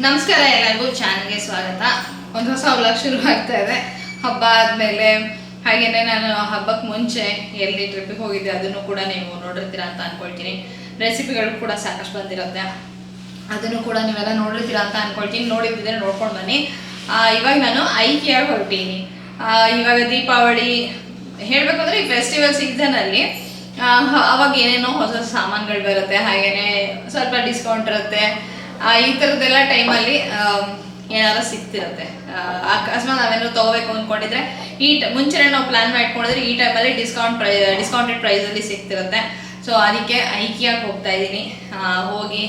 ನಮಸ್ಕಾರ ಎಲ್ಲರಿಗೂ, ಚಾನಲ್ಗೆ ಸ್ವಾಗತ. ಒಂದು ಹೊಸ ವ್ಲಾಗ್ ಶುರು ಆಗ್ತಾ ಇದೆ. ಹಬ್ಬ ಆದಮೇಲೆ ಹಾಗೇನೆ ನಾನು ಹಬ್ಬಕ್ಕೆ ಮುಂಚೆ ಎಲ್ಲಿ ಟ್ರಿಪ್ಪಿಗೆ ಹೋಗಿದ್ದೆ, ಅದನ್ನು ಕೂಡ ನೀವು ನೋಡಿರ್ತೀರಾ ಅಂತ ಅಂದ್ಕೊಳ್ತೀನಿ ರೆಸಿಪಿಗಳು ಕೂಡ ಸಾಕಷ್ಟು ಬಂದಿರುತ್ತೆ. ಅದನ್ನು ಕೂಡ ನೀವೆಲ್ಲ ನೋಡಿರ್ತೀರಾ ಅಂತ ಅಂದ್ಕೊಳ್ತೀನಿ ನೋಡಿದ್ದಿದ್ರೆ ನೋಡ್ಕೊಂಡು ಬನ್ನಿ. ಇವಾಗ ನಾನು ಐಕಿಯಾಗಿ ಹೊರಟೀನಿ. ಇವಾಗ ದೀಪಾವಳಿ, ಹೇಳಬೇಕಂದ್ರೆ ಈ ಫೆಸ್ಟಿವಲ್ ಸೀಸನಲ್ಲಿ ಅವಾಗ ಏನೇನೋ ಹೊಸ ಹೊಸ ಸಾಮಾನುಗಳು ಬರುತ್ತೆ. ಹಾಗೇನೆ ಸ್ವಲ್ಪ ಡಿಸ್ಕೌಂಟ್ ಇರುತ್ತೆ. ಈ ಥರದ್ದೆಲ್ಲ ಟೈಮಲ್ಲಿ ಏನಾದ್ರು ಸಿಕ್ತಿರುತ್ತೆ ಅಕಸ್ಮಾತ್ ನಾವೇನು ತಗೋಬೇಕು ಅಂದ್ಕೊಂಡಿದ್ರೆ ಈ ಮುಂಚೆನೆ ನಾವು ಪ್ಲಾನ್ ಮಾಡ್ಕೊಂಡಿದ್ರೆ ಈ ಟೈಮಲ್ಲಿ ಡಿಸ್ಕೌಂಟ್ ಪ್ರೈ ಡಿಸ್ಕೌಂಟೆಡ್ ಪ್ರೈಸಲ್ಲಿ ಸಿಗ್ತಿರುತ್ತೆ. ಸೊ ಅದಕ್ಕೆ ಐಕಿಯಾಗಿ ಹೋಗ್ತಾ ಇದ್ದೀನಿ. ಹೋಗಿ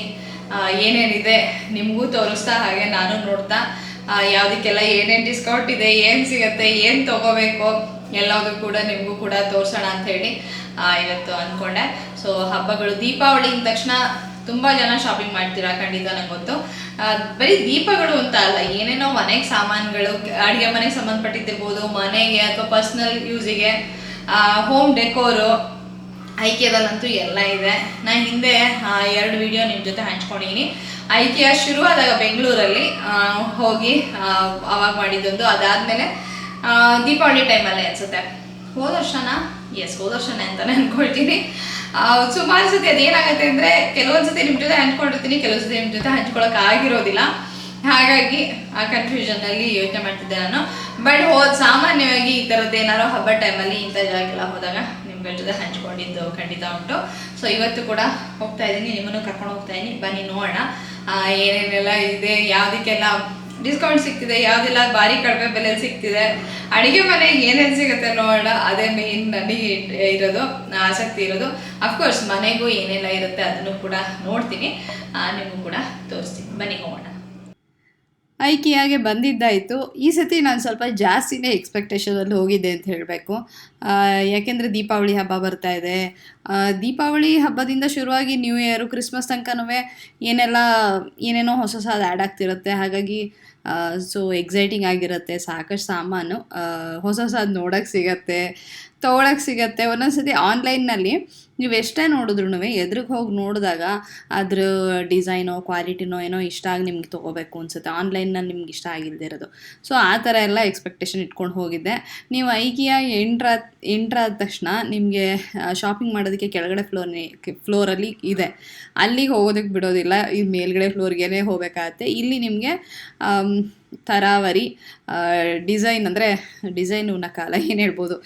ಏನೇನಿದೆ ನಿಮಗೂ ತೋರಿಸ್ತಾ ಹಾಗೆ ನಾನು ನೋಡ್ತಾ ಯಾವುದಕ್ಕೆಲ್ಲ ಏನೇನು ಡಿಸ್ಕೌಂಟ್ ಇದೆ, ಏನು ಸಿಗುತ್ತೆ, ಏನು ತಗೋಬೇಕು ಎಲ್ಲದೂ ಕೂಡ ನಿಮಗೂ ಕೂಡ ತೋರಿಸೋಣ ಅಂತ ಹೇಳಿ ಇವತ್ತು ಅಂದ್ಕೊಂಡೆ ಸೊ ಹಬ್ಬಗಳು, ದೀಪಾವಳಿ ತಕ್ಷಣ ತುಂಬ ಜನ ಶಾಪಿಂಗ್ ಮಾಡ್ತೀರಾ ಖಂಡಿತ ನಂಗೆ ಗೊತ್ತು. ಬರೀ ದೀಪಗಳು ಅಂತ ಅಲ್ಲ ಏನೇನೋ ಮನೆಗೆ ಸಾಮಾನುಗಳು ಅಡುಗೆ ಮನೆಗೆ ಸಂಬಂಧಪಟ್ಟಿದ್ದಿರ್ಬೋದು ಮನೆಗೆ ಅಥವಾ ಪರ್ಸ್ನಲ್ ಯೂಸಿಗೆ ಹೋಮ್ ಡೆಕೋರು ಐಕ್ಯದಲ್ಲಂತೂ ಎಲ್ಲ ಇದೆ. ನಾ ಹಿಂದೆ ಎರಡು ವಿಡಿಯೋ ನಿಮ್ಮ ಜೊತೆ ಹಂಚ್ಕೊಂಡಿದ್ದೀನಿ ಐಕಿಯಾ ಶುರುವಾದಾಗ ಬೆಂಗಳೂರಲ್ಲಿ ಹೋಗಿ ಅವಾಗ ಮಾಡಿದ್ದೊಂದು. ಅದಾದಮೇಲೆ ದೀಪಾವಳಿ ಟೈಮಲ್ಲೇ ಅನ್ಸುತ್ತೆ. ಹೋದ ವರ್ಷನ? ಎಸ್ ಹೋದ ವರ್ಷನೇ ಅಂತಲೇ ಅನ್ಕೊಳ್ತೀನಿ. ಆ, ಸುಮಾರು ಸತಿ ಅದೇನಾಗುತ್ತೆ ಅಂದರೆ ಕೆಲವೊಂದು ಸತಿ ನಿಮ್ಮ ಜೊತೆ ಹಂಚ್ಕೊಂಡಿರ್ತೀನಿ, ಕೆಲವೊಂದು ಸತಿ ನಿಮ್ಮ ಜೊತೆ ಹಂಚ್ಕೊಳಕ್ಕೆ ಆಗಿರೋದಿಲ್ಲ. ಹಾಗಾಗಿ ಆ ಕನ್ಫ್ಯೂಷನಲ್ಲಿ ಯೋಚನೆ ಮಾಡ್ತಿದ್ದೆ ನಾನು. ಬಟ್ ಹೋದ್ ಸಾಮಾನ್ಯವಾಗಿ ಈ ಥರದ್ದು ಏನಾದ್ರು ಹಬ್ಬ ಟೈಮಲ್ಲಿ ಇಂಥ ಜಾಗಕ್ಕೆಲ್ಲ ಹೋದಾಗ ನಿಮ್ಗಳ ಜೊತೆ ಹಂಚ್ಕೊಂಡಿದ್ದು ಖಂಡಿತ ಉಂಟು. ಸೊ ಇವತ್ತು ಕೂಡ ಹೋಗ್ತಾ ಇದ್ದೀನಿ ನಿಮ್ಮನ್ನು ಕರ್ಕೊಂಡು ಹೋಗ್ತಾ ಇದ್ದೀನಿ ಬನ್ನಿ ನೋಡೋಣ. ಏನೇನೆಲ್ಲ ಇದೆ, ಯಾವುದಕ್ಕೆಲ್ಲ ಡಿಸ್ಕೌಂಟ್ ಸಿಗ್ತಿದೆ, ಯಾವುದೆಲ್ಲ, ಭಾರಿ ಕಡಿಮೆ ಬೆಲೆಯಲ್ಲಿ ಸಿಗ್ತಿದೆ. ಅಡಿಗೆ ಮನೆಗೆ ಏನೇನು ಸಿಗುತ್ತೆ ನೋಡೋಣ, ಅದೇ ಮೇನ್ ನನಗೆ ಇರೋದು, ಆಸಕ್ತಿ ಇರೋದು. ಅಫ್ಕೋರ್ಸ್ ಮನೆಗೂ ಏನೆಲ್ಲ ಇರುತ್ತೆ ಅದನ್ನು ಕೂಡ ನೋಡ್ತೀನಿ. ನಿಮಗೂ ಕೂಡ ತೋರಿಸ್ತೀನಿ. ಬನ್ನಿ ಹೋಗೋಣ. ಐಕಿಯಾಗೆ ಬಂದಿದ್ದಾಯಿತು. ಈ ಸತಿ ನಾನು ಸ್ವಲ್ಪ ಜಾಸ್ತಿನೇ ಎಕ್ಸ್ಪೆಕ್ಟೇಷನಲ್ಲಿ ಹೋಗಿದ್ದೆ ಅಂತ ಹೇಳಬೇಕು. ಯಾಕೆಂದರೆ ದೀಪಾವಳಿ ಹಬ್ಬ ಬರ್ತಾ ಇದೆ. ದೀಪಾವಳಿ ಹಬ್ಬದಿಂದ ಶುರುವಾಗಿ ನ್ಯೂ ಇಯರು ಕ್ರಿಸ್ಮಸ್ ತನಕನೂ ಏನೆಲ್ಲ, ಏನೇನೋ ಹೊಸ ಹೊಸ ಆ್ಯಡ್ ಆಗ್ತಿರುತ್ತೆ. ಹಾಗಾಗಿ ಸೊ ಎಕ್ಸೈಟಿಂಗ್ ಆಗಿರುತ್ತೆ. ಸಾಕಷ್ಟು ಸಾಮಾನು ಹೊಸ ಹೊಸ ಹೊಸದು ನೋಡೋಕ್ಕೆ ಸಿಗತ್ತೆ ತೊಗೊಳಕ್ಕೆ ಸಿಗತ್ತೆ. ಒಂದೊಂದ್ಸತಿ ಆನ್ಲೈನ್ನಲ್ಲಿ ನೀವು ಎಷ್ಟೇ ನೋಡಿದ್ರು ಎದುರಿಗೆ ಹೋಗಿ ನೋಡಿದಾಗ ಅದ್ರ ಡಿಸೈನೋ, ಕ್ವಾಲಿಟಿನೋ ಏನೋ ಇಷ್ಟ ಆಗಿ ನಿಮ್ಗೆ ತೊಗೋಬೇಕು ಅನ್ಸುತ್ತೆ. ಆನ್ಲೈನಲ್ಲಿ ನಿಮ್ಗೆ ಇಷ್ಟ ಆಗಿಲ್ಲದೆ ಇರೋದು. ಸೊ, ಆ ಥರ ಎಲ್ಲ ಎಕ್ಸ್ಪೆಕ್ಟೇಷನ್ ಇಟ್ಕೊಂಡು ಹೋಗಿದ್ದೆ. ನೀವು ಐಕಿಯಾ ಎಂಟ್ರ ಎಂಟ್ರಾದ ತಕ್ಷಣ ನಿಮಗೆ ಶಾಪಿಂಗ್ ಮಾಡೋದಕ್ಕೆ ಕೆಳಗಡೆ ಫ್ಲೋರ್ನೇ ಫ್ಲೋರಲ್ಲಿ ಇದೆ. ಅಲ್ಲಿಗೆ ಹೋಗೋದಕ್ಕೆ ಬಿಡೋದಿಲ್ಲ. ಈ ಮೇಲ್ಗಡೆ ಫ್ಲೋರ್ಗೆ ಹೋಗ್ಬೇಕಾಗತ್ತೆ. ಇಲ್ಲಿ ನಿಮಗೆ ತರಾವರಿ ಡಿಸೈನ್ ಅಂದರೆ ಉನ್ನ ಕಾಲ ಏನು ಹೇಳ್ಬೋದು.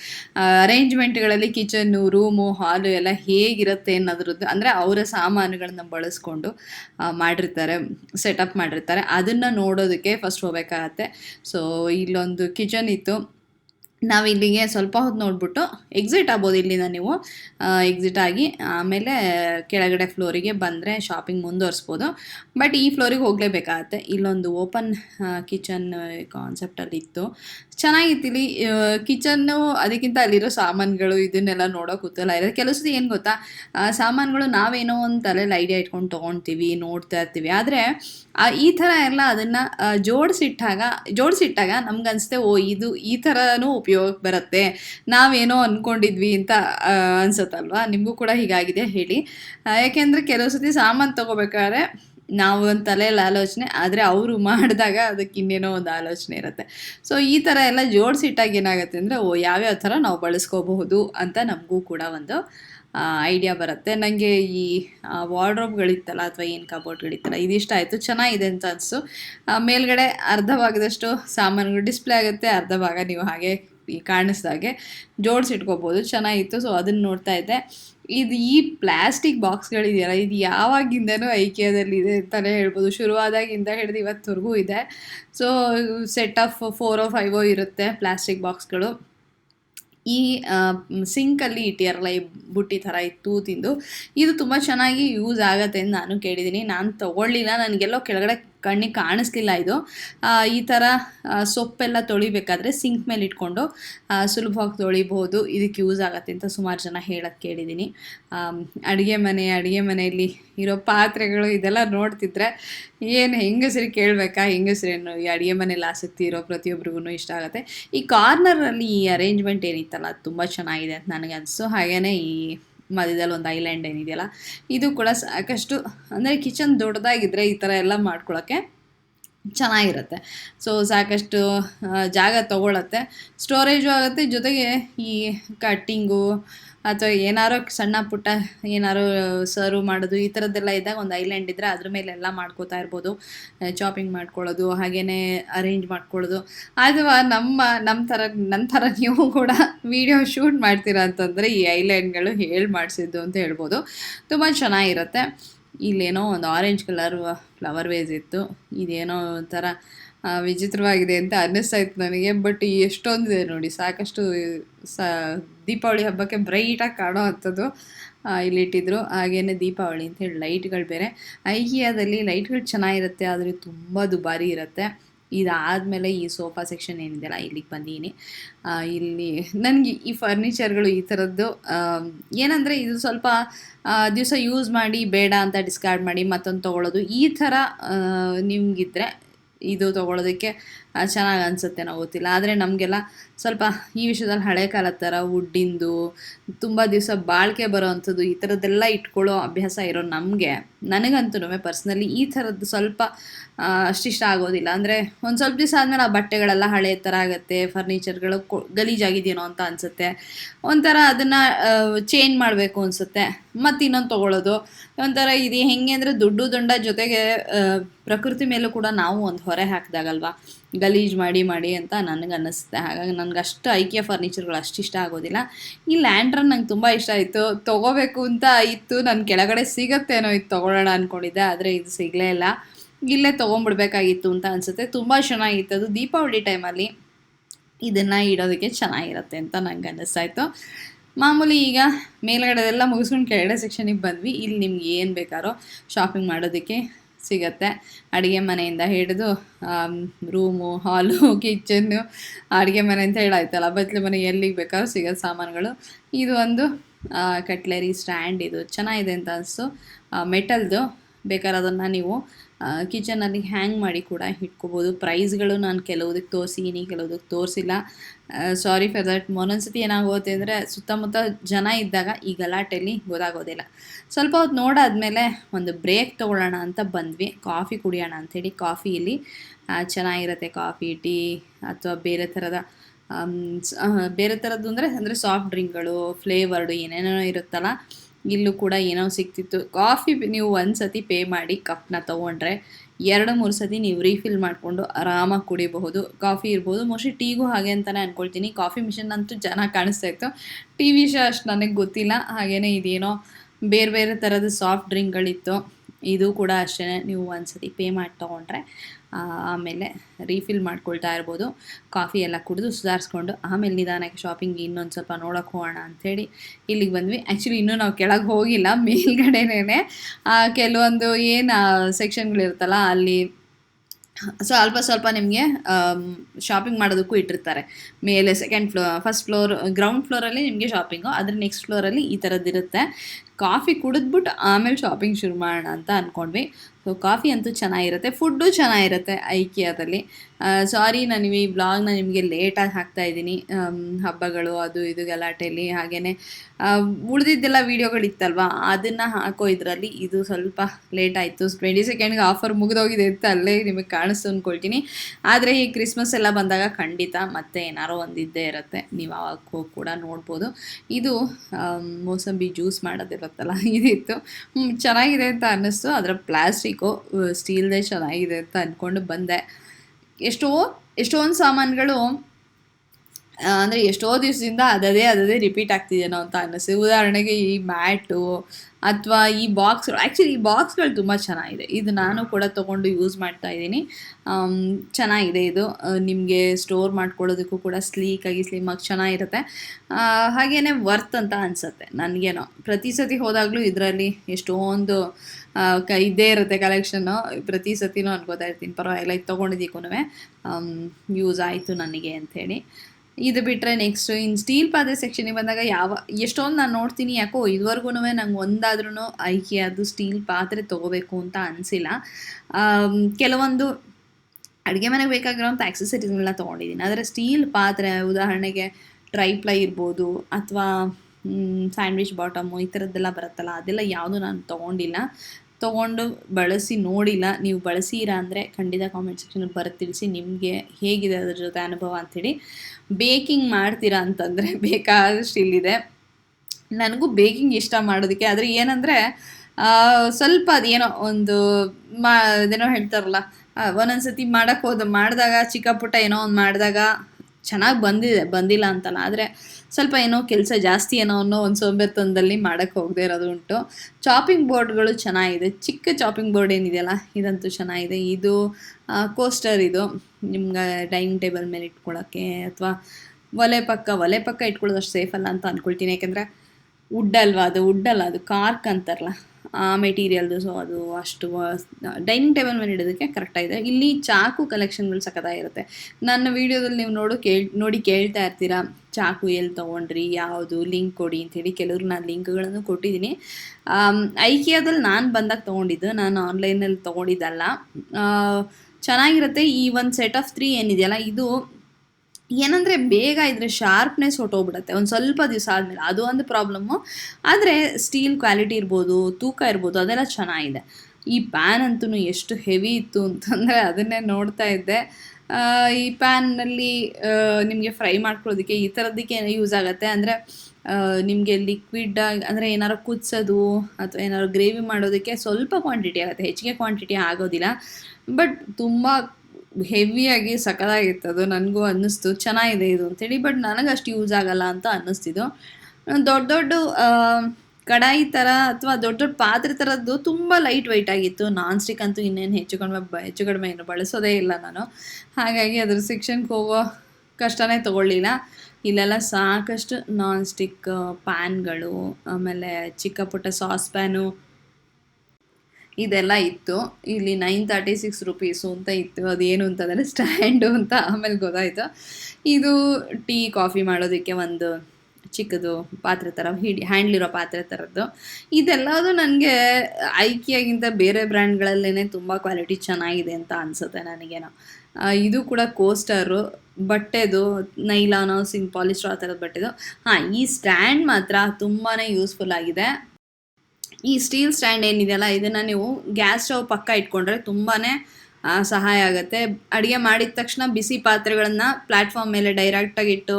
ಅರೇಂಜ್ಮೆಂಟ್ಗಳಲ್ಲಿ ಕಿಚನ್ನು ರೂಮು ಹಾಲು ಎಲ್ಲ ಹೇಗಿರುತ್ತೆ ಅನ್ನೋದ್ರದ್ದು ಅಂದರೆ ಅವರ ಸಾಮಾನುಗಳನ್ನ ಬಳಸ್ಕೊಂಡು ಮಾಡಿರ್ತಾರೆ ಸೆಟಪ್ ಮಾಡಿರ್ತಾರೆ. ಅದನ್ನು ನೋಡೋದಕ್ಕೆ ಫಸ್ಟ್ ಹೋಗ್ಬೇಕಾಗತ್ತೆ. ಸೊ ಇಲ್ಲೊಂದು ಕಿಚನ್ ಇತ್ತು. ನಾವು ಇಲ್ಲಿಗೆ ಸ್ವಲ್ಪ ಹೊತ್ತು ನೋಡ್ಬಿಟ್ಟು ಎಕ್ಸಿಟ್ ಆಗ್ಬೋದು ಇಲ್ಲಿಂದ ನೀವು. ಎಕ್ಸಿಟ್ ಆಗಿ ಆಮೇಲೆ ಕೆಳಗಡೆ ಫ್ಲೋರಿಗೆ ಬಂದರೆ ಶಾಪಿಂಗ್ ಮುಂದುವರಿಸ್ಬೋದು. ಬಟ್ ಈ ಫ್ಲೋರಿಗೆ ಹೋಗಲೇಬೇಕಾಗತ್ತೆ. ಇಲ್ಲೊಂದು ಓಪನ್ ಕಿಚನ್ ಕಾನ್ಸೆಪ್ಟಲ್ಲಿ ಇತ್ತು. ಚೆನ್ನಾಗಿತ್ತು ಇಲ್ಲಿ ಕಿಚನ್ನು ಅದಕ್ಕಿಂತ ಅಲ್ಲಿರೋ ಸಾಮಾನುಗಳು ಇದನ್ನೆಲ್ಲ ನೋಡೋ ಕೂತಲ್ಲ ಇರೋದು ಕೆಲವು ಸತಿ ಏನು ಗೊತ್ತಾ? ಸಾಮಾನುಗಳು ನಾವೇನೋ ಒಂದು ತಲೆಯಲ್ಲಿ ಐಡಿಯಾ ಇಟ್ಕೊಂಡು ತೊಗೊಳ್ತೀವಿ ನೋಡ್ತಾ ಇರ್ತೀವಿ. ಆದರೆ ಈ ಥರ ಎಲ್ಲ ಅದನ್ನು ಜೋಡಿಸಿಟ್ಟಾಗ ಜೋಡಿಸಿಟ್ಟಾಗ ನಮ್ಗೆ ಅನಿಸುತ್ತೆ ಓ, ಇದು ಈ ಥರನೂ ಉಪಯೋಗಕ್ಕೆ ಬರುತ್ತೆ. ನಾವೇನೋ ಅಂದ್ಕೊಂಡಿದ್ವಿ ಅಂತ ಅನ್ಸುತ್ತಲ್ವಾ? ನಿಮಗೂ ಕೂಡ ಹೀಗಾಗಿದೆ ಹೇಳಿ. ಯಾಕೆಂದರೆ ಕೆಲವು ಸತಿ ಸಾಮಾನು ತೊಗೋಬೇಕಾದ್ರೆ ನಾವು ಒಂದು ತಲೆಯಲ್ಲಿ ಆಲೋಚನೆ, ಆದರೆ ಅವರು ಮಾಡಿದಾಗ ಅದಕ್ಕೆ ಇನ್ನೇನೋ ಒಂದು ಆಲೋಚನೆ ಇರುತ್ತೆ. ಸೊ ಈ ಥರ ಎಲ್ಲ ಜೋಡಿಸಿಟ್ಟಾಗ ಏನಾಗುತ್ತೆ ಅಂದರೆ, ಓ, ಯಾವ್ಯಾವ ಥರ ನಾವು ಬಳಸ್ಕೋಬಹುದು ಅಂತ ನಮಗೂ ಕೂಡ ಒಂದು ಐಡಿಯಾ ಬರುತ್ತೆ. ನನಗೆ ಈ ವಾರ್ಡ್ರೋಬ್ಗಳಿತ್ತಲ್ಲ ಅಥವಾ ಏನು ಕಬೋರ್ಡ್ಗಳಿತ್ತಲ್ಲ ಇದಿಷ್ಟ ಆಯಿತು. ಚೆನ್ನಾಗಿದೆ ಅಂತ ಅನಿಸ್ತು ಮೇಲ್ಗಡೆ ಅರ್ಧ ಭಾಗದಷ್ಟು ಸಾಮಾನುಗಳು ಡಿಸ್ಪ್ಲೇ ಆಗುತ್ತೆ ಅರ್ಧ ಭಾಗ ನೀವು ಹಾಗೆ ಕಾಣಿಸ್ದಾಗೆ ಜೋಡಿಸಿಟ್ಕೋಬೋದು. ಚೆನ್ನಾಗಿತ್ತು. ಸೊ ಅದನ್ನು ನೋಡ್ತಾ ಇದ್ದೆ. ಇದು ಈ ಪ್ಲಾಸ್ಟಿಕ್ ಬಾಕ್ಸ್ಗಳಿದೆಯಲ್ಲ, ಇದು ಯಾವಾಗಿಂದನೂ ಐಕಿಯಾದಲ್ಲಿದೆ ಅಂತಲೇ ಹೇಳ್ಬೋದು. ಶುರುವಾದಾಗಿಂದ ಹಿಡಿದು ಇವತ್ತಿವರೆಗೂ ಇದೆ. ಸೊ ಸೆಟ್ ಆಫ್ ಫೋರೋ ಫೈವೋ ಇರುತ್ತೆ ಪ್ಲಾಸ್ಟಿಕ್ ಬಾಕ್ಸ್ಗಳು. ಈ ಸಿಂಕಲ್ಲಿ ಇಟ್ಟಿಯಾರಲ್ಲ, ಈ ಬುಟ್ಟಿ ಥರ ಇತ್ತು ತಿಂದು ಇದು ತುಂಬ ಚೆನ್ನಾಗಿ ಯೂಸ್ ಆಗತ್ತೆ ಅಂತ ನಾನು ಕೇಳಿದ್ದೀನಿ. ನಾನು ತೊಗೊಳ್ಳಿಲ್ಲ. ನನಗೆಲ್ಲೋ ಕೆಳಗಡೆ ಕಣ್ಣಿಗೆ ಕಾಣಿಸ್ಲಿಲ್ಲ ಇದು. ಈ ಥರ ಸೊಪ್ಪೆಲ್ಲ ತೊಳಿಬೇಕಾದ್ರೆ ಸಿಂಕ್ ಮೇಲೆ ಇಟ್ಕೊಂಡು ಸುಲಭವಾಗಿ ತೊಳಿಬೋದು ಇದಕ್ಕೆ ಯೂಸ್ ಆಗತ್ತೆ ಅಂತ ಸುಮಾರು ಜನ ಹೇಳೋಕ್ಕೆ ಕೇಳಿದ್ದೀನಿ. ಅಡುಗೆ ಮನೆ, ಅಡುಗೆ ಮನೆಯಲ್ಲಿ ಇರೋ ಪಾತ್ರೆಗಳು ಇದೆಲ್ಲ ನೋಡ್ತಿದ್ರೆ ಏನು ಹೆಂಗಸರಿ ಕೇಳಬೇಕಾ? ಹೆಂಗಸರೇನು ಈ ಅಡುಗೆ ಮನೇಲಿ ಆಸಕ್ತಿ ಇರೋ ಪ್ರತಿಯೊಬ್ಬರಿಗೂ ಇಷ್ಟ ಆಗುತ್ತೆ. ಈ ಕಾರ್ನರಲ್ಲಿ ಈ ಅರೇಂಜ್ಮೆಂಟ್ ಏನಿತ್ತಲ್ಲ ತುಂಬ ಚೆನ್ನಾಗಿದೆ ಅಂತ ನನಗೆ ಅನಿಸ್ತು ಹಾಗೆಯೇ ಈ ಮಧ್ಯದಲ್ಲಿ ಒಂದು ಐಲ್ಯಾಂಡ್ ಏನಿದೆಯಲ್ಲ, ಇದು ಕೂಡ ಸಾಕಷ್ಟು, ಅಂದರೆ ಕಿಚನ್ ದೊಡ್ಡದಾಗಿದ್ದರೆ ಈ ಥರ ಎಲ್ಲ ಮಾಡ್ಕೊಳ್ಳೋಕ್ಕೆ ಚೆನ್ನಾಗಿರುತ್ತೆ. ಸೊ ಸಾಕಷ್ಟು ಜಾಗ ತೊಗೊಳತ್ತೆ. ಸ್ಟೋರೇಜು ಆಗುತ್ತೆ, ಜೊತೆಗೆ ಈ ಕಟ್ಟಿಂಗು ಅಥವಾ ಏನಾರೋ ಸಣ್ಣ ಪುಟ್ಟ ಏನಾರೋ ಸರ್ವ್ ಮಾಡೋದು, ಈ ಥರದ್ದೆಲ್ಲ ಇದ್ದಾಗ ಒಂದು ಐಲ್ಯಾಂಡ್ ಇದ್ದರೆ ಅದ್ರ ಮೇಲೆ ಎಲ್ಲ ಮಾಡ್ಕೋತಾ ಇರ್ಬೋದು. ಚಾಪಿಂಗ್ ಮಾಡ್ಕೊಳ್ಳೋದು ಹಾಗೆಯೇ ಅರೇಂಜ್ ಮಾಡ್ಕೊಳ್ಳೋದು. ಅಥವಾ ನಮ್ಮ ನಮ್ಮ ಥರ ನನ್ನ ಥರ ನೀವು ಕೂಡ ವಿಡಿಯೋ ಶೂಟ್ ಮಾಡ್ತೀರಾ ಅಂತಂದರೆ ಈ ಐಲ್ಯಾಂಡ್ಗಳು ಹೇಳಿ ಮಾಡಿಸಿದ್ದು ಅಂತ ಹೇಳ್ಬೋದು. ತುಂಬ ಚೆನ್ನಾಗಿರುತ್ತೆ. ಇಲ್ಲೇನೋ ಒಂದು ಆರೆಂಜ್ ಕಲರ್ ಫ್ಲವರ್ ವೇಸ್ ಇತ್ತು. ಇದೇನೋ ಒಂಥರ ವಿಚಿತ್ರವಾಗಿದೆ ಅಂತ ಅನ್ನಿಸ್ತಾ ಇತ್ತು ನನಗೆ ಬಟ್ ಎಷ್ಟೊಂದಿದೆ ನೋಡಿ, ಸಾಕಷ್ಟು ಸ, ದೀಪಾವಳಿ ಹಬ್ಬಕ್ಕೆ ಬ್ರೈಟಾಗಿ ಕಾಣೋ ಅಂಥದ್ದು ಇಲ್ಲಿ ಇಲ್ಲಿಟ್ಟಿದ್ರು. ಹಾಗೇನೆ ದೀಪಾವಳಿ ಅಂತ ಹೇಳಿ ಲೈಟ್ಗಳು ಬೇರೆ. ಐಕಿಯಾದಲ್ಲಿ ಲೈಟ್ಗಳು ಚೆನ್ನಾಗಿರುತ್ತೆ, ಆದರೆ ತುಂಬ ದುಬಾರಿ ಇರುತ್ತೆ. ಇದಾದಮೇಲೆ ಈ ಸೋಫಾ ಸೆಕ್ಷನ್ ಏನಿದೆಯಲ್ಲ, ಇಲ್ಲಿಗೆ ಬಂದೀನಿ ಇಲ್ಲಿ ನನಗೆ ಈ ಫರ್ನಿಚರ್ಗಳು ಈ ಥರದ್ದು ಏನಂದರೆ ಇದು ಸ್ವಲ್ಪ ದಿವಸ ಯೂಸ್ ಮಾಡಿ, ಬೇಡ ಅಂತ ಡಿಸ್ಕಾರ್ಡ್ ಮಾಡಿ ಮತ್ತೊಂದು ತೊಗೊಳ್ಳೋದು ಈ ಥರ ನಿಮಗಿದ್ರೆ ಇದು ತೊಗೊಳೋದಕ್ಕೆ ಚೆನ್ನಾಗಿ ಅನಿಸುತ್ತೆ ನಾವು ಗೊತ್ತಿಲ್ಲ. ಆದರೆ ನಮಗೆಲ್ಲ ಸ್ವಲ್ಪ ಈ ವಿಷಯದಲ್ಲಿ ಹಳೆ ಕಾಲದ ಥರ ವುಡ್ಡಿಂದು ತುಂಬ ದಿವಸ ಬಾಳಿಕೆ ಬರೋ ಅಂಥದ್ದು ಈ ಥರದ್ದೆಲ್ಲ ಇಟ್ಕೊಳ್ಳೋ ಅಭ್ಯಾಸ ಇರೋ ನಮಗೆ ನನಗಂತೂ ಪರ್ಸ್ನಲಿ ಈ ಥರದ್ದು ಸ್ವಲ್ಪ ಅಷ್ಟಿಷ್ಟ ಆಗೋದಿಲ್ಲ. ಅಂದರೆ ಒಂದು ಸ್ವಲ್ಪ ದಿವಸ ಆದಮೇಲೆ ಆ ಬಟ್ಟೆಗಳೆಲ್ಲ ಹಳೆ ಥರ ಆಗುತ್ತೆ ಫರ್ನಿಚರ್ಗಳು ಗಲೀಜಾಗಿದೆಯೇನೋ ಅಂತ ಅನಿಸುತ್ತೆ. ಒಂಥರ ಅದನ್ನು ಚೇಂಜ್ ಮಾಡಬೇಕು ಅನಿಸುತ್ತೆ. ಮತ್ತು ಇನ್ನೊಂದು ತೊಗೊಳ್ಳೋದು ಒಂಥರ ಇದು ಹೆಂಗೆ ಅಂದರೆ ದುಡ್ಡು ದಂಡ ಜೊತೆಗೆ ಪ್ರಕೃತಿ ಮೇಲೂ ಕೂಡ ನಾವು ಒಂದು ಹೊರೆ ಹಾಕಿದಾಗಲ್ವಾ? ಗಲೀಜು ಮಾಡಿ ಮಾಡಿ ಅಂತ ನನಗೆ ಅನ್ನಿಸುತ್ತೆ ಹಾಗಾಗಿ ನನಗೆ ಅಷ್ಟು ಐಕ್ಯ ಫರ್ನಿಚರ್ಗಳು ಅಷ್ಟು ಇಷ್ಟ ಆಗೋದಿಲ್ಲ. ಈ ಲ್ಯಾಂಡ್ರನ್ ನಂಗೆ ತುಂಬ ಇಷ್ಟ ಆಯಿತು. ತೊಗೋಬೇಕು ಅಂತ ಇತ್ತು. ನನ್ನ ಕೆಳಗಡೆ ಸಿಗತ್ತೇನೋ ಇದು ತೊಗೊಳ್ಳೋಣ ಅಂದ್ಕೊಂಡಿದ್ದೆ ಆದರೆ ಇದು ಸಿಗಲೇ ಇಲ್ಲ. ಇಲ್ಲೇ ತೊಗೊಂಬಿಡ್ಬೇಕಾಗಿತ್ತು ಅಂತ ಅನಿಸುತ್ತೆ. ತುಂಬ ಚೆನ್ನಾಗಿತ್ತು. ಅದು ದೀಪಾವಳಿ ಟೈಮಲ್ಲಿ ಇದನ್ನು ಇಡೋದಕ್ಕೆ ಚೆನ್ನಾಗಿರುತ್ತೆ ಅಂತ ನಂಗೆ ಅನ್ನಿಸ್ತಾಯಿತ್ತು ಮಾಮೂಲಿ ಈಗ ಮೇಲ್ಗಡೆ ಎಲ್ಲ ಮುಗಿಸ್ಕೊಂಡು ಕೆಳಗಡೆ ಸೆಕ್ಷನಿಗೆ ಬಂದ್ವಿ. ಇಲ್ಲಿ ನಿಮ್ಗೆ ಏನು ಬೇಕಾರೋ ಶಾಪಿಂಗ್ ಮಾಡೋದಕ್ಕೆ ಸಿಗತ್ತೆ. ಅಡುಗೆ ಮನೆಯಿಂದ ಹಿಡಿದು ರೂಮು ಹಾಲು ಕಿಚನ್ನು ಅಡುಗೆ ಮನೆ ಅಂತ ಹೇಳಾಯ್ತಲ್ಲ ಬತ್ತಲೆ ಮನೆ ಎಲ್ಲಿಗೆ ಬೇಕಾದ್ರೂ ಸಿಗೋ ಸಾಮಾನುಗಳು. ಇದು ಒಂದು ಕಟ್ಲರಿ, ಸ್ಟ್ಯಾಂಡ್, ಇದು ಚೆನ್ನಾಗಿದೆ ಅಂತ ಅನಿಸ್ತು. ಮೆಟಲ್ದು ಬೇಕಾದ್ರೆ ಅದನ್ನು ನೀವು ಕಿಚನಲ್ಲಿ ಹ್ಯಾಂಗ್ ಮಾಡಿ ಕೂಡ ಇಟ್ಕೋಬೋದು. ಪ್ರೈಸ್ಗಳು ನಾನು ಕೆಲವುದಕ್ಕೆ ತೋರಿಸಿದ್ದೀನಿ ಕೆಲವುದಕ್ಕೆ ತೋರಿಸಿಲ್ಲ. ಸಾರಿ ಫಾರ್ ದಟ್ ಒಂದೊಂದ್ಸತಿ ಏನಾಗುತ್ತೆ ಅಂದರೆ ಸುತ್ತಮುತ್ತ ಜನ ಇದ್ದಾಗ ಈ ಗಲಾಟೆಯಲ್ಲಿ ಗೊತ್ತಾಗೋದಿಲ್ಲ. ಸ್ವಲ್ಪ ಹೊತ್ತು ನೋಡಾದ್ಮೇಲೆ ಒಂದು ಬ್ರೇಕ್ ತೊಗೊಳ್ಳೋಣ ಅಂತ ಬಂದ್ವಿ. ಕಾಫಿ ಕುಡಿಯೋಣ ಅಂಥೇಳಿ. ಕಾಫಿ ಇಲ್ಲಿ ಚೆನ್ನಾಗಿರುತ್ತೆ ಕಾಫಿ ಟೀ ಅಥವಾ ಬೇರೆ ಥರದ ಬೇರೆ ಥರದ್ದು ಅಂದರೆ ಅಂದರೆ ಸಾಫ್ಟ್ ಡ್ರಿಂಕ್ಗಳು ಫ್ಲೇವರ್ಡು ಏನೇನೋ ಇರುತ್ತಲ್ಲ ಇಲ್ಲೂ ಕೂಡ ಏನೋ ಸಿಕ್ತಿತ್ತು. ಕಾಫಿ ನೀವು ಒಂದು ಸತಿ ಪೇ ಮಾಡಿ ಕಪ್ನ ತೊಗೊಂಡ್ರೆ ಎರಡು ಮೂರು ಸತಿ ನೀವು ರೀಫಿಲ್ ಮಾಡಿಕೊಂಡು ಆರಾಮಾಗಿ ಕುಡಿಬಹುದು. ಕಾಫಿ ಇರ್ಬೋದು. ಮೋಸ್ಟ್ಲಿ ಟೀಗೂ ಹಾಗೆ ಅಂತಲೇ ಅಂದ್ಕೊಳ್ತೀನಿ ಕಾಫಿ ಮಿಷನ್ ಅಂತೂ ಚೆನ್ನಾಗಿ ಕಾಣಿಸ್ತಾ ಇತ್ತು. ಟಿ ವಿ ಶೋ ಅಷ್ಟು ನನಗೆ ಗೊತ್ತಿಲ್ಲ. ಹಾಗೆಯೇ ಇದೇನೋ ಬೇರೆ ಬೇರೆ ಥರದ ಸಾಫ್ಟ್ ಡ್ರಿಂಕ್ಗಳಿತ್ತು. ಇದು ಕೂಡ ಅಷ್ಟೇ ನೀವು ಒಂದ್ಸತಿ ಪೇ ಮಾಡಿ ತೊಗೊಂಡ್ರೆ ಆಮೇಲೆ ರೀಫಿಲ್ ಮಾಡ್ಕೊಳ್ತಾ ಇರ್ಬೋದು. ಕಾಫಿ ಎಲ್ಲ ಕುಡಿದು ಸುಧಾರಿಸ್ಕೊಂಡು ಆಮೇಲೆ ನಿಧಾನಕ್ಕೆ ಶಾಪಿಂಗ್ ಇನ್ನೊಂದು ಸ್ವಲ್ಪ ನೋಡೋಕೆ ಹೋಗೋಣ ಅಂಥೇಳಿ ಇಲ್ಲಿಗೆ ಬಂದ್ವಿ. ಆ್ಯಕ್ಚುಲಿ ಇನ್ನೂ ನಾವು ಕೆಳಗೆ ಹೋಗಿಲ್ಲ ಮೇಲ್ಗಡೆನೇ ಕೆಲವೊಂದು ಏನು ಸೆಕ್ಷನ್ಗಳಿರುತ್ತಲ್ಲ ಅಲ್ಲಿ ಸೊ ಅಲ್ಪ ಸ್ವಲ್ಪ ನಿಮಗೆ ಶಾಪಿಂಗ್ ಮಾಡೋದಕ್ಕೂ ಇಟ್ಟಿರ್ತಾರೆ. ಮೇಲೆ second floor first floor ground ಫ್ಲೋರಲ್ಲಿ ನಿಮಗೆ ಶಾಪಿಂಗು ಅದ್ರ ನೆಕ್ಸ್ಟ್ ಫ್ಲೋರಲ್ಲಿ ಈ ಥರದ್ದಿರುತ್ತೆ ಕಾಫಿ ಕುಡಿದ್ಬಿಟ್ಟು ಆಮೇಲೆ ಶಾಪಿಂಗ್ ಶುರು ಮಾಡೋಣ ಅಂತ ಅಂದ್ಕೊಂಡ್ವಿ ಸೊ ಕಾಫಿ ಅಂತೂ ಚೆನ್ನಾಗಿರುತ್ತೆ. ಫುಡ್ಡು ಚೆನ್ನಾಗಿರುತ್ತೆ ಐಕಿಯಾದಲ್ಲಿ ಸಾರಿ ನಾನು ಈ ಬ್ಲಾಗ್ನ ನಿಮಗೆ ಲೇಟಾಗಿ ಹಾಕ್ತಾ ಇದ್ದೀನಿ. ಹಬ್ಬಗಳು, ಅದು ಇದು ಗಲಾಟೆಯಲ್ಲಿ ಹಾಗೆಯೇ ಉಳಿದಿದ್ದೆಲ್ಲ ವೀಡಿಯೋಗಳಿತ್ತಲ್ವ ಅದನ್ನು ಹಾಕೋ ಇದರಲ್ಲಿ ಇದು ಸ್ವಲ್ಪ ಲೇಟ್ ಆಯಿತು. ಟ್ವೆಂಟಿ ಸೆಕೆಂಡ್ಗೆ ಆಫರ್ ಮುಗಿದೋಗಿದೆ ಅಂತ ಅಲ್ಲೇ ನಿಮಗೆ ಕಾಣಿಸ್ತು ಅಂದ್ಕೊಳ್ತೀನಿ ಆದರೆ ಈ ಕ್ರಿಸ್ಮಸ್ ಎಲ್ಲ ಬಂದಾಗ ಖಂಡಿತ ಮತ್ತೆ ಏನಾರೋ ಒಂದಿದ್ದೇ ಇರುತ್ತೆ. ನೀವು ಅವಾಗ ಕೂಡ ನೋಡ್ಬೋದು. ಇದು ಮೋಸಂಬಿ ಜ್ಯೂಸ್ ಮಾಡೋದಿರುತ್ತಲ್ಲ, ಇದಿತ್ತು. ಚೆನ್ನಾಗಿದೆ ಅಂತ ಅನ್ನಿಸ್ತು. ಅದರ ಪ್ಲಾಸ್ಟಿಕ್ಕು ಸ್ಟೀಲ್ದೇ ಚೆನ್ನಾಗಿದೆ ಅಂತ ಅಂದ್ಕೊಂಡು ಬಂದೆ. ಎಷ್ಟೋ, ಎಷ್ಟೊಂದು ಸಾಮಾನುಗಳು ಅಂದರೆ ಎಷ್ಟೋ ದಿವಸದಿಂದ ಅದದೇ ಅದದೇ ರಿಪೀಟ್ ಆಗ್ತಿದೆಯೋ ಅಂತ ಅನ್ನಿಸ್ತು. ಉದಾಹರಣೆಗೆ ಈ ಮ್ಯಾಟು ಅಥವಾ ಈ ಬಾಕ್ಸ್ಗಳು ಆ್ಯಕ್ಚುಲಿ ಈ ಬಾಕ್ಸ್ಗಳು ತುಂಬ ಚೆನ್ನಾಗಿದೆ. ಇದು ನಾನು ಕೂಡ ತೊಗೊಂಡು ಯೂಸ್ ಮಾಡ್ತಾ ಇದ್ದೀನಿ. ಚೆನ್ನಾಗಿದೆ ಇದು. ನಿಮಗೆ ಸ್ಟೋರ್ ಮಾಡ್ಕೊಳ್ಳೋದಕ್ಕೂ ಕೂಡ ಸ್ಲೀಕಾಗಿ ಸ್ಲಿಮ್ಮಾಗಿ ಚೆನ್ನಾಗಿರುತ್ತೆ. ಹಾಗೆಯೇ ವರ್ತ್ ಅಂತ ಅನಿಸುತ್ತೆ, ನನಗೇನೋ. ಪ್ರತಿ ಸತಿ ಹೋದಾಗಲೂ ಇದರಲ್ಲಿ ಎಷ್ಟೊಂದು ಇದ್ದೇ ಇರುತ್ತೆ ಕಲೆಕ್ಷನ್ನು ಪ್ರತಿ ಸತಿನೂ ಅನ್ಕೋತಾ ಇರ್ತೀನಿ. ಪರವಾಗಿಲ್ಲ, ಇದು ತೊಗೊಂಡಿದ್ದೀಕೂ ಯೂಸ್ ಆಯಿತು ನನಗೆ ಅಂಥೇಳಿ. ಇದು ಬಿಟ್ಟರೆ ನೆಕ್ಸ್ಟು ಇನ್ ಸ್ಟೀಲ್ ಪಾತ್ರೆ ಸೆಕ್ಷನಿಗೆ ಬಂದಾಗ ಯಾವ, ಎಷ್ಟೊಂದು ನಾನು ನೋಡ್ತೀನಿ ಯಾಕೋ ಇದುವರೆಗೂ ನಂಗೆ ಒಂದಾದ್ರೂ ಐಕೆ ಅದು ಸ್ಟೀಲ್ ಪಾತ್ರೆ ತೊಗೋಬೇಕು ಅಂತ ಅನಿಸಿಲ್ಲ. ಕೆಲವೊಂದು ಅಡುಗೆ ಮನೆಗೆ ಬೇಕಾಗಿರೋಂಥ ಆಕ್ಸೆಸರೀಸ್ಗಳನ್ನ ತೊಗೊಂಡಿದ್ದೀನಿ ಆದರೆ ಸ್ಟೀಲ್ ಪಾತ್ರೆ ಉದಾಹರಣೆಗೆ ಟ್ರೈಪ್ಲೈ ಇರ್ಬೋದು ಅಥವಾ ಸ್ಯಾಂಡ್ವಿಚ್ ಬಾಟಮು ಈ ಥರದ್ದೆಲ್ಲ ಬರುತ್ತಲ್ಲ, ಅದೆಲ್ಲ ಯಾವುದು ನಾನು ತೊಗೊಂಡಿಲ್ಲ. ತೊಗೊಂಡು ಬಳಸಿ ನೋಡಿಲ್ಲ, ನೀವು ಬಳಸಿರಾ ಅಂದರೆ ಖಂಡಿತ ಕಾಮೆಂಟ್ ಸೆಕ್ಷನಲ್ಲಿ ಬರೆದು ತಿಳಿಸಿ ನಿಮಗೆ ಹೇಗಿದೆ ಅದ್ರ ಜೊತೆ ಅನುಭವ ಅಂಥೇಳಿ ಬೇಕಿಂಗ್ ಮಾಡ್ತೀರಾ ಅಂತಂದರೆ ಬೇಕಾದಷ್ಟು ಇಲ್ಲಿದೆ. ನನಗೂ ಬೇಕಿಂಗ್ ಇಷ್ಟ ಮಾಡೋದಕ್ಕೆ, ಆದರೆ ಏನಂದರೆ ಸ್ವಲ್ಪ ಅದೇನೋ ಒಂದು ಮಾ, ಅದೇನೋ ಹೇಳ್ತಾರಲ್ಲ ಒಂದೊಂದು ಸತಿ ಮಾಡೋಕ್ಕೆ ಹೋದ, ಮಾಡಿದಾಗ ಚಿಕ್ಕ ಪುಟ್ಟ ಏನೋ ಒಂದು ಮಾಡಿದಾಗ ಚೆನ್ನಾಗಿ ಬಂದಿದೆ, ಬಂದಿಲ್ಲ ಅಂತಲ್ಲ. ಆದರೆ ಸ್ವಲ್ಪ ಏನೋ ಕೆಲಸ ಜಾಸ್ತಿ ಏನೋ ಅನ್ನೋ ಒಂದು ಸೋಂಬೇತನದಲ್ಲಿ ಮಾಡೋಕ್ಕೆ ಹೋಗದೆ ಇರೋದು ಉಂಟು. ಚಾಪಿಂಗ್ ಬೋರ್ಡ್ಗಳು ಚೆನ್ನಾಗಿದೆ. ಚಿಕ್ಕ ಚಾಪಿಂಗ್ ಬೋರ್ಡ್ ಏನಿದೆಯಲ್ಲ, ಇದಂತೂ ಚೆನ್ನಾಗಿದೆ. ಇದು ಕೋಸ್ಟರ್ ಇದು. ನಿಮ್ಗೆ ಡೈನಿಂಗ್ ಟೇಬಲ್ ಮೇಲೆ ಇಟ್ಕೊಳ್ಳೋಕ್ಕೆ ಅಥವಾ ಒಲೆ ಪಕ್ಕ ಒಲೆ ಪಕ್ಕ ಇಟ್ಕೊಳ್ಳೋದು ಅಷ್ಟು ಸೇಫ್ ಅಲ್ಲ ಅಂತ ಅಂದ್ಕೊಳ್ತೀನಿ ಯಾಕೆಂದರೆ ವುಡ್ ಅಲ್ವಾ ಅದು? ವುಡ್ ಅಲ್ಲ ಅದು. ಕಾರ್ಕ್ ಅಂತಾರಲ್ಲ. ಮೆಟೀರಿಯಲ್ದು ಸೊ ಅದು ಅಷ್ಟು ಡೈನಿಂಗ್ ಟೇಬಲ್ ಮೇಲೆ ಇಡೋದಕ್ಕೆ ಕರೆಕ್ಟಾಗಿದೆ ಇಲ್ಲಿ ಚಾಕು ಕಲೆಕ್ಷನ್ಗಳು ಸಖತ್ತಾಗಿರುತ್ತೆ ನನ್ನ ವೀಡಿಯೋದಲ್ಲಿ ನೀವು ನೋಡು ಕೇಳ್, ನೋಡಿ ಕೇಳ್ತಾ ಇರ್ತೀರಾ, ಚಾಕು ಎಲ್ಲಿ ತೊಗೊಂಡ್ರಿ, ಯಾವುದು ಲಿಂಕ್ ಕೊಡಿ ಅಂಥೇಳಿ ಕೆಲವ್ರು ನಾನು ಲಿಂಕ್ಗಳನ್ನು ಕೊಟ್ಟಿದ್ದೀನಿ. ಐಕಿಯಾದಲ್ಲಿ ನಾನು ಬಂದಾಗ ತೊಗೊಂಡಿದ್ದು, ನಾನು ಆನ್ಲೈನಲ್ಲಿ ತೊಗೊಂಡಿದ್ದಲ್ಲ. ಚೆನ್ನಾಗಿರುತ್ತೆ, ಈ ಒಂದು ಸೆಟ್ ಆಫ್ ತ್ರೀ ಏನಿದೆಯಲ್ಲ, ಇದು ಏನಂದರೆ ಬೇಗ ಇದ್ರೆ ಶಾರ್ಪ್ನೆಸ್ ಹೊಟ್ಟೋಗ್ಬಿಡುತ್ತೆ ಒಂದು ಸ್ವಲ್ಪ ದಿವಸ ಆದಮೇಲೆ ಅದು ಒಂದು ಪ್ರಾಬ್ಲಮ್ಮು ಆದರೆ ಸ್ಟೀಲ್ ಕ್ವಾಲಿಟಿ ಇರ್ಬೋದು, ತೂಕ ಇರ್ಬೋದು, ಅದೆಲ್ಲ ಚೆನ್ನಾಗಿದೆ. ಈ ಪ್ಯಾನ್ ಅಂತೂ ಎಷ್ಟು ಹೆವಿ ಇತ್ತು ಅಂತಂದರೆ ಅದನ್ನೇ ನೋಡ್ತಾ ಇದ್ದೆ. ಈ ಪ್ಯಾನ್ನಲ್ಲಿ ನಿಮಗೆ ಫ್ರೈ ಮಾಡ್ಕೊಳ್ಳೋದಕ್ಕೆ ಈ ಥರದ್ದಕ್ಕೆ ಯೂಸ್ ಆಗುತ್ತೆ. ಅಂದರೆ ನಿಮಗೆ ಲಿಕ್ವಿಡ್ ಅಂದರೆ ಏನಾರು ಕುದಿಸೋದು ಅಥವಾ ಏನಾದ್ರು ಗ್ರೇವಿ ಮಾಡೋದಕ್ಕೆ ಸ್ವಲ್ಪ ಕ್ವಾಂಟಿಟಿ ಆಗುತ್ತೆ. ಹೆಚ್ಚಿಗೆ ಕ್ವಾಂಟಿಟಿ ಆಗೋದಿಲ್ಲ. ಬಟ್ ತುಂಬ ಹೆವಿಯಾಗಿ ಅದು ನನಗೂ ಅನ್ನಿಸ್ತು. ಚೆನ್ನಾಗಿದೆ ಇದು ಅಂತೇಳಿ. ಬಟ್ ನನಗೆ ಅಷ್ಟು ಯೂಸ್ ಆಗಲ್ಲ ಅಂತ ಅನ್ನಿಸ್ತಿದ್ದು. ದೊಡ್ಡ ದೊಡ್ಡ ಕಡಾಯಿ ಥರ ಅಥವಾ ದೊಡ್ಡ ದೊಡ್ಡ ಪಾತ್ರೆ ಥರದ್ದು ತುಂಬ ಲೈಟ್ ವೆಯ್ಟ್ ಆಗಿತ್ತು. ನಾನ್ ಸ್ಟಿಕ್ ಅಂತೂ ಇನ್ನೇನು ಹೆಚ್ಚು ಕಡಿಮೆ ಹೆಚ್ಚು ಕಡಿಮೆ ಏನು ಬಳಸೋದೇ ಇಲ್ಲ ನಾನು. ಹಾಗಾಗಿ ಅದ್ರ ಸೆಕ್ಷನ್ಗೆ ಹೋಗೋ ಕಷ್ಟನೇ ತೊಗೊಳ್ಳಿಲ್ಲ. ಇಲ್ಲೆಲ್ಲ ಸಾಕಷ್ಟು ನಾನ್ ಸ್ಟಿಕ್ ಪ್ಯಾನ್ಗಳು ಆಮೇಲೆ ಚಿಕ್ಕ ಪುಟ್ಟ ಸಾಸ್ ಪ್ಯಾನು ಇದೆಲ್ಲ ಇತ್ತು. ಇಲ್ಲಿ ನೈನ್ ತರ್ಟಿ ಸಿಕ್ಸ್ ರುಪೀಸು ಅಂತ ಇತ್ತು. ಅದೇನು ಅಂತಂದರೆ ಸ್ಟ್ಯಾಂಡು ಅಂತ ಆಮೇಲೆ ಗೊತ್ತಾಯಿತು. ಇದು ಟೀ, ಕಾಫಿ ಮಾಡೋದಕ್ಕೆ ಒಂದು ಚಿಕ್ಕದು ಪಾತ್ರೆ ಥರ, ಹಿಡಿ, ಹ್ಯಾಂಡ್ಲಿರೋ ಪಾತ್ರೆ ಥರದ್ದು. ಇದೆಲ್ಲದು ನನಗೆ ಐಕಿಯಾಗಿಂತ ಬೇರೆ ಬ್ರ್ಯಾಂಡ್ಗಳಲ್ಲೇ ತುಂಬ ಕ್ವಾಲಿಟಿ ಚೆನ್ನಾಗಿದೆ ಅಂತ ಅನಿಸುತ್ತೆ ನನಗೇನೋ. ಇದು ಕೂಡ ಕೋಸ್ಟರು, ಬಟ್ಟೆದು, ನೈಲಾನೋ ಸಿಂಗ್ ಪಾಲಿಸ್ಟರ್ ಆ ಥರದ ಬಟ್ಟೆದು. ಹಾಂ, ಈ ಸ್ಟ್ಯಾಂಡ್ ಮಾತ್ರ ತುಂಬಾ ಯೂಸ್ಫುಲ್ ಆಗಿದೆ. ಈ ಸ್ಟೀಲ್ ಸ್ಟ್ಯಾಂಡ್ ಏನಿದೆಯಲ್ಲ, ಇದನ್ನು ನೀವು ಗ್ಯಾಸ್ ಸ್ಟವ್ ಪಕ್ಕ ಇಟ್ಕೊಂಡ್ರೆ ತುಂಬಾ ಸಹಾಯ ಆಗುತ್ತೆ. ಅಡುಗೆ ಮಾಡಿದ ತಕ್ಷಣ ಬಿಸಿ ಪಾತ್ರೆಗಳನ್ನು ಪ್ಲಾಟ್ಫಾರ್ಮ್ ಮೇಲೆ ಡೈರೆಕ್ಟಾಗಿ ಇಟ್ಟು,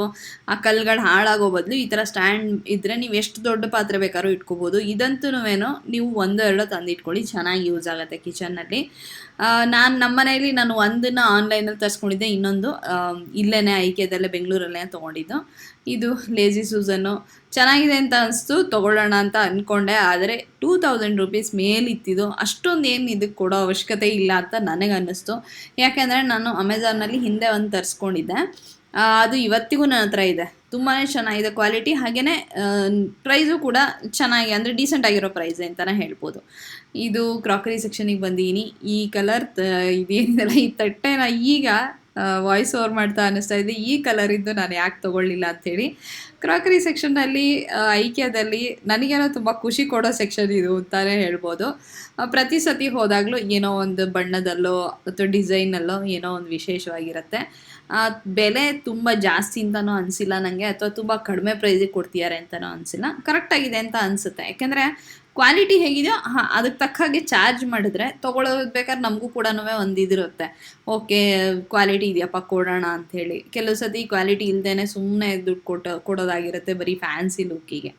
ಆ ಕಲ್ಗಳು ಹಾಳಾಗೋ ಬದಲು ಈ ಥರ ಸ್ಟ್ಯಾಂಡ್ ಇದ್ದರೆ ನೀವು ಎಷ್ಟು ದೊಡ್ಡ ಪಾತ್ರೆ ಬೇಕಾದ್ರೂ ಇಟ್ಕೋಬೋದು. ಇದಂತೂ ನೀವು ಒಂದು ಎರಡು ತಂದು ಇಟ್ಕೊಳ್ಳಿ, ಚೆನ್ನಾಗಿ ಯೂಸ್ ಆಗುತ್ತೆ ಕಿಚನ್ನಲ್ಲಿ ನಾನು ನಮ್ಮ ಮನೆಯಲ್ಲಿ ನಾನು ಒಂದನ್ನು ಆನ್ಲೈನಲ್ಲಿ ತರಿಸ್ಕೊಂಡಿದ್ದೆ, ಇನ್ನೊಂದು ಇಲ್ಲೇ ಐಕ್ಯದಲ್ಲೇ ಬೆಂಗಳೂರಲ್ಲೇ ತೊಗೊಂಡಿದ್ದು. ಇದು ಲೇಜಿ ಸೂಸನ್ನು ಚೆನ್ನಾಗಿದೆ ಅಂತ ಅನಿಸ್ತು, ತೊಗೊಳ್ಳೋಣ ಅಂತ ಅಂದ್ಕೊಂಡೆ ಆದರೆ ಟೂ ತೌಸಂಡ್ ರುಪೀಸ್ ಮೇಲಿತ್ತಿದ್ದು, ಅಷ್ಟೊಂದು ಏನು ಇದಕ್ಕೆ ಕೊಡೋ ಅವಶ್ಯಕತೆ ಇಲ್ಲ ಅಂತ ನನಗೆ ಅನ್ನಿಸ್ತು. ಯಾಕೆಂದರೆ ನಾನು ಅಮೆಝಾನಲ್ಲಿ ಹಿಂದೆ ಒಂದು ತರಿಸ್ಕೊಂಡಿದ್ದೆ. ಅದು ಇವತ್ತಿಗೂ ನನ್ನ ಹತ್ರ ಇದೆ. ತುಂಬಾ ಚೆನ್ನಾಗಿದೆ ಕ್ವಾಲಿಟಿ ಹಾಗೆಯೇ ಪ್ರೈಸು ಕೂಡ ಚೆನ್ನಾಗಿ, ಅಂದರೆ ಡೀಸೆಂಟ್ ಆಗಿರೋ ಪ್ರೈಸ್ ಅಂತಲೇ ಹೇಳ್ಬೋದು. ಇದು ಕ್ರಾಕರಿ ಸೆಕ್ಷನಿಗೆ ಬಂದಿದ್ದೀನಿ ಈ ಕಲರ್ ಇದೇನಿದೆಲ್ಲ, ಈ ತಟ್ಟೆನ ಈಗ ವಾಯ್ಸ್ ಓವರ್ ಮಾಡ್ತಾ ಅನ್ನಿಸ್ತಾ ಇದೆ. ಈ ಕಲರಿಂದು ನಾನು ಯಾಕೆ ತೊಗೊಳ್ಳಿಲ್ಲ ಅಂಥೇಳಿ ಕ್ರಾಕರಿ ಸೆಕ್ಷನ್ನಲ್ಲಿ ಐಕ್ಯದಲ್ಲಿ ನನಗೇನೋ ತುಂಬ ಖುಷಿ ಕೊಡೋ ಸೆಕ್ಷನ್ ಇದು ಅಂತಲೇ ಹೇಳ್ಬೋದು. ಪ್ರತಿ ಸತಿ ಹೋದಾಗಲೂ ಏನೋ ಒಂದು ಬಣ್ಣದಲ್ಲೋ ಅಥವಾ ಡಿಸೈನಲ್ಲೋ ಏನೋ ಒಂದು ವಿಶೇಷವಾಗಿರುತ್ತೆ. ಬೆಲೆ ತುಂಬ ಜಾಸ್ತಿ ಅಂತಲೂ ಅನಿಸಿಲ್ಲ ನನಗೆ ಅಥವಾ ತುಂಬ ಕಡಿಮೆ ಪ್ರೈಸಿಗೆ ಕೊಡ್ತಿದ್ದಾರೆ ಅಂತಲೂ ಅನಿಸಿಲ್ಲ. ಕರೆಕ್ಟಾಗಿದೆ ಅಂತ ಅನಿಸುತ್ತೆ. ಯಾಕೆಂದರೆ ಕ್ವಾಲಿಟಿ ಹೇಗಿದೆಯೋ, ಹಾಂ, ಅದಕ್ಕೆ ತಕ್ಕ ಹಾಗೆ ಚಾರ್ಜ್ ಮಾಡಿದ್ರೆ ತೊಗೊಳ್ಳೋದು ನಮಗೂ ಕೂಡ ಒಂದು ಇದಿರುತ್ತೆ ಓಕೆ, ಕ್ವಾಲಿಟಿ ಇದೆಯಪ್ಪ ಕೊಡೋಣ ಅಂಥೇಳಿ. ಕೆಲವು ಸತಿ ಕ್ವಾಲಿಟಿ ಇಲ್ಲದೇ ಸುಮ್ಮನೆ ದುಡ್ಡು ಕೊಟ್ಟು ಕೊಡೋದಾಗಿರುತ್ತೆ ಬರೀ ಫ್ಯಾನ್ಸಿ ಲುಕ್ಕಿಗೆ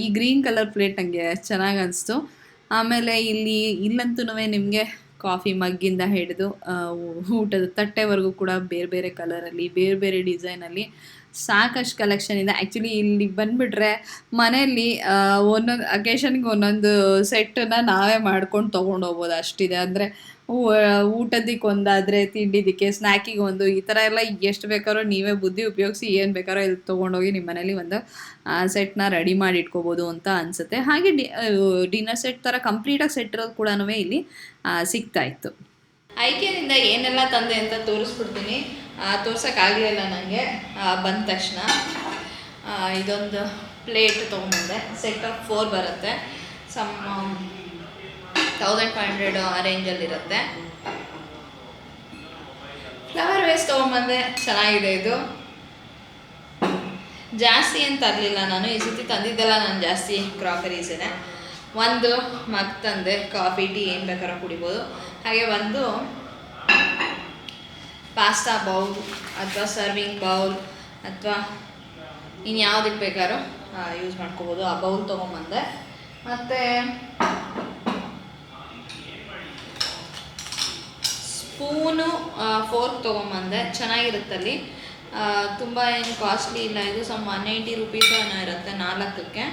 ಈ ಗ್ರೀನ್ ಕಲರ್ ಪ್ಲೇಟ್ ನನಗೆ ಚೆನ್ನಾಗಿ ಅನಿಸ್ತು. ಆಮೇಲೆ ಇಲ್ಲಿ ಇಲ್ಲಂತೂ ನಿಮಗೆ ಕಾಫಿ ಮಗ್ಗಿಂದ ಹಿಡಿದು ಊಟದ ತಟ್ಟೆವರೆಗೂ ಕೂಡ ಬೇರೆ ಬೇರೆ ಕಲರಲ್ಲಿ ಬೇರೆ ಬೇರೆ ಡಿಸೈನಲ್ಲಿ ಸಾಕಷ್ಟು ಕಲೆಕ್ಷನ್ ಇದೆ ಆ್ಯಕ್ಚುಲಿ ಇಲ್ಲಿ ಬಂದುಬಿಟ್ರೆ ಮನೆಯಲ್ಲಿ ಒಂದೊಂದು ಅಕೇಶನ್ಗೆ ಒಂದೊಂದು ಸೆಟ್ಟನ್ನು ನಾವೇ ಮಾಡ್ಕೊಂಡು ತೊಗೊಂಡು ಹೋಗ್ಬೋದು ಅಷ್ಟಿದೆ. ಅಂದರೆ ಊಟದಕ್ಕೆ ಒಂದಾದರೆ ತಿಂಡಿದಕ್ಕೆ ಸ್ನ್ಯಾಕಿಗೆ ಒಂದು, ಈ ಥರ ಎಲ್ಲ ಎಷ್ಟು ಬೇಕಾದ್ರೂ ನೀವೇ ಬುದ್ಧಿ ಉಪಯೋಗಿಸಿ ಏನು ಬೇಕಾದ್ರೂ ಇಲ್ಲಿ ತೊಗೊಂಡೋಗಿ ನಿಮ್ಮ ಮನೇಲಿ ಒಂದು ಸೆಟ್ನ ರೆಡಿ ಮಾಡಿ ಇಟ್ಕೋಬೋದು ಅಂತ ಅನಿಸುತ್ತೆ. ಹಾಗೆ ಡಿನ್ನರ್ ಸೆಟ್ ಥರ ಕಂಪ್ಲೀಟಾಗಿ ಸೆಟ್ ಇರೋದು ಕೂಡ ಇಲ್ಲಿ ಸಿಗ್ತಾ ಇತ್ತು. ಐಕ್ಯದಿಂದ ಏನೆಲ್ಲ ತಂದೆ ಅಂತ ತೋರಿಸ್ಬಿಡ್ತೀನಿ. ತೋರ್ಸೋಕ್ಕಾಗಲಿಲ್ಲ ನನಗೆ ಬಂದ ತಕ್ಷಣ. ಇದೊಂದು ಪ್ಲೇಟ್ ತೊಗೊಂಬಂದೆ. ಸೆಟ್ ಆಫ್ ಫೋರ್ ಬರುತ್ತೆ. ಸಮ್ ತೌಸಂಡ್ ಫೈವ್ ಹಂಡ್ರೆಡ್ ಆ ರೇಂಜಲ್ಲಿರುತ್ತೆ ಫ್ಲವರ್ ವೇಸ್ ತೊಗೊಂಬಂದೆ ಚೆನ್ನಾಗಿದೆ ಇದು. ಜಾಸ್ತಿ ಏನು ತರಲಿಲ್ಲ ನಾನು, ಈ ಸತಿ ತಂದಿದ್ದೆಲ್ಲ ನಾನು ಜಾಸ್ತಿ ಕ್ರಾಕರೀಸೇ ಒಂದು ಮಗ್ ತಂದೆ ಕಾಫಿ ಟೀ ಏನು ಬೇಕಾದ್ರೂ ಕುಡಿಬೋದು. ಹಾಗೆ ಒಂದು ಪಾಸ್ತಾ ಬೌಲ್ ಅಥವಾ ಸರ್ವಿಂಗ್ ಬೌಲ್ ಅಥವಾ ಇನ್ನು ಯಾವುದಕ್ಕೆ ಬೇಕಾದ್ರೂ ಯೂಸ್ ಮಾಡ್ಕೋಬೋದು. ಆ ಬೌಲ್ ತೊಗೊಂಬಂದೆ ಮತ್ತು ಸ್ಪೂನು ಫೋರ್ಕ್ ತೊಗೊಂಬಂದೆ. ಚೆನ್ನಾಗಿರುತ್ತಲ್ಲಿ. ತುಂಬ ಏನು ಕಾಸ್ಟ್ಲಿ ಇಲ್ಲ. ಇದು ಸಮ್ ಒನ್ ಏಯ್ಟಿ ರುಪೀಸ್ ಏನೋ ಇರುತ್ತೆ ನಾಲ್ಕಕ್ಕೆ.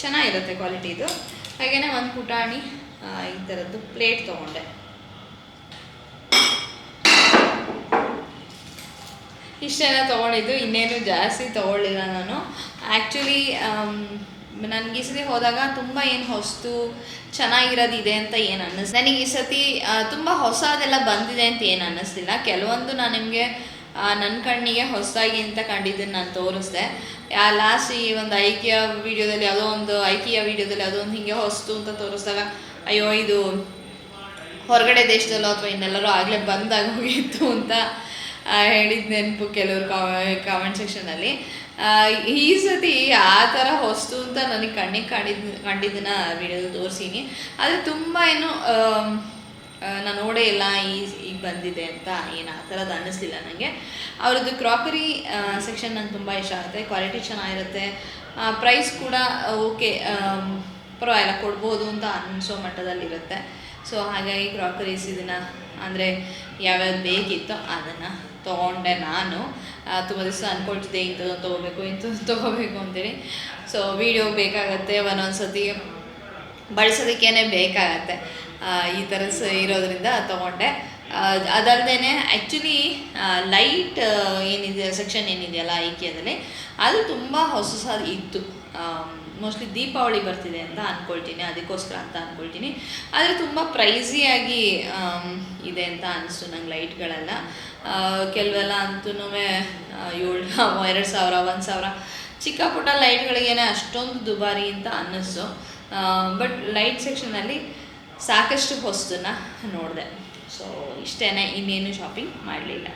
ಚೆನ್ನಾಗಿರುತ್ತೆ ಕ್ವಾಲಿಟಿ ಇದು. ಹಾಗೆಯೇ ಒಂದು ಪುಟಾಣಿ ಈ ಥರದ್ದು ಪ್ಲೇಟ್ ತೊಗೊಂಡೆ. ಇಷ್ಟೆಲ್ಲ ತೊಗೊಂಡಿದ್ದು. ಇನ್ನೇನು ಜಾಸ್ತಿ ತೊಗೊಳ್ಳಿಲ್ಲ ನಾನು. ಆ್ಯಕ್ಚುಲಿ ನನಗೆ ಈ ಸತಿ ಹೋದಾಗ ತುಂಬ ಏನು ಹೊಸ್ತು, ಚೆನ್ನಾಗಿರೋದಿದೆ ಅಂತ ಏನು ಅನ್ನಿಸ್ ನನಗೆ ಈ ಸತಿ ತುಂಬ ಹೊಸದೆಲ್ಲ ಬಂದಿದೆ ಅಂತ ಏನು ಅನ್ನಿಸ್ತಿಲ್ಲ ಕೆಲವೊಂದು ನಾನು ನಿಮಗೆ ನನ್ನ ಕಣ್ಣಿಗೆ ಹೊಸದಾಗಿ ಅಂತ ಕಂಡಿದ್ದನ್ನು ನಾನು ತೋರಿಸ್ದೆ. ಲಾಸ್ಟ್ ಈ ಒಂದು ಐಕಿಯ ವಿಡಿಯೋದಲ್ಲಿ ಯಾವುದೋ ಒಂದು, ಐಕಿಯ ವಿಡಿಯೋದಲ್ಲಿ ಯಾವುದೋ ಒಂದು ಹಿಂಗೆ ಹೊಸ್ತು ಅಂತ ತೋರಿಸ್ದಾಗ, ಅಯ್ಯೋ, ಇದು ಹೊರಗಡೆ ದೇಶದಲ್ಲೋ ಅಥವಾ ಇನ್ನೆಲ್ಲರೂ ಆಗಲೇ ಬಂದಾಗ ಹೋಗಿತ್ತು ಅಂತ ಹೇಳಿದ ನೆನಪು ಕೆಲವರು ಕಾಮೆಂಟ್ ಸೆಕ್ಷನಲ್ಲಿ ಈ ಸತಿ ಆ ಥರ ಹೊಸ್ತು ಅಂತ ನನಗೆ ಕಣ್ಣಿಗೆ ಕಂಡಿದ್ದು ಕಂಡಿದ್ದನ್ನ ವಿಡಿಯೋದಲ್ಲಿ ತೋರಿಸೀನಿ. ಆದರೆ ತುಂಬ ಏನು ನಾನು ನೋಡೇ ಇಲ್ಲ ಈಗ ಬಂದಿದೆ ಅಂತ ಏನು ಆ ಥರದ್ದು ಅನ್ನಿಸ್ಲಿಲ್ಲ ನನಗೆ ಅವ್ರದ್ದು ಕ್ರಾಕರಿ ಸೆಕ್ಷನ್ ನಂಗೆ ತುಂಬ ಇಷ್ಟ ಆಗುತ್ತೆ. ಕ್ವಾಲಿಟಿ ಚೆನ್ನಾಗಿರುತ್ತೆ. ಪ್ರೈಸ್ ಕೂಡ ಓಕೆ ಪರವಾಗಿಲ್ಲ, ಕೊಡ್ಬೋದು ಅಂತ ಅನಿಸೋ ಮಟ್ಟದಲ್ಲಿರುತ್ತೆ ಸೊ ಹಾಗಾಗಿ ಕ್ರಾಕರೀಸ್ ಇದನ್ನು, ಅಂದರೆ ಯಾವ್ಯಾವ್ದು ಬೇಕಿತ್ತೋ ಅದನ್ನು ತೊಗೊಂಡೆ ನಾನು. ತುಂಬ ದಿವಸ ಅಂದ್ಕೊಳ್ತಿದ್ದೆ ಇಂಥದ್ದು ತೊಗೋಬೇಕು ಇಂಥದ್ದು ತೊಗೋಬೇಕು ಅಂತೇಳಿ. ಸೊ ವೀಡಿಯೋ ಬೇಕಾಗತ್ತೆ ಒಂದೊಂದು ಸತಿ ಬಳಸೋದಕ್ಕೇನೆ ಬೇಕಾಗತ್ತೆ. ಈ ಥರ ಸ ಇರೋದ್ರಿಂದ ತೊಗೊಂಡೆ. ಅದಲ್ಲದೆ ಆ್ಯಕ್ಚುಲಿ ಲೈಟ್ ಏನಿದೆ ಸೆಕ್ಷನ್ ಏನಿದೆಯಲ್ಲ ಐಕ್ಯದಲ್ಲಿ ಅದು ತುಂಬ ಹೊಸ ಹೊಸ ಇತ್ತು. ಮೋಸ್ಟ್ಲಿ ದೀಪಾವಳಿ ಬರ್ತಿದೆ ಅಂತ ಅಂದ್ಕೊಳ್ತೀನಿ ಅದಕ್ಕೋಸ್ಕರ ಅಂತ ಅಂದ್ಕೊಳ್ತೀನಿ ಆದರೆ ತುಂಬ ಪ್ರೈಸಿಯಾಗಿ ಇದೆ ಅಂತ ಅನಿಸ್ತು ನಂಗೆ ಲೈಟ್ಗಳೆಲ್ಲ ಕೆಲವೆಲ್ಲ ಅಂತೂ ಏಳು, ಎರಡು ಸಾವಿರ, ಒಂದು ಸಾವಿರ. ಚಿಕ್ಕ ಪುಟ್ಟ ಲೈಟ್ಗಳಿಗೇನೆ ಅಷ್ಟೊಂದು ದುಬಾರಿ ಅಂತ ಅನ್ನಿಸ್ತು. ಬಟ್ ಲೈಟ್ ಸೆಕ್ಷನಲ್ಲಿ ಸಾಕಷ್ಟು ಹೊಸ್ತನ್ನು ನೋಡಿದೆ. ಸೊ ಇಷ್ಟೇ ಇನ್ನೇನು ಶಾಪಿಂಗ್ ಮಾಡಲಿಲ್ಲ.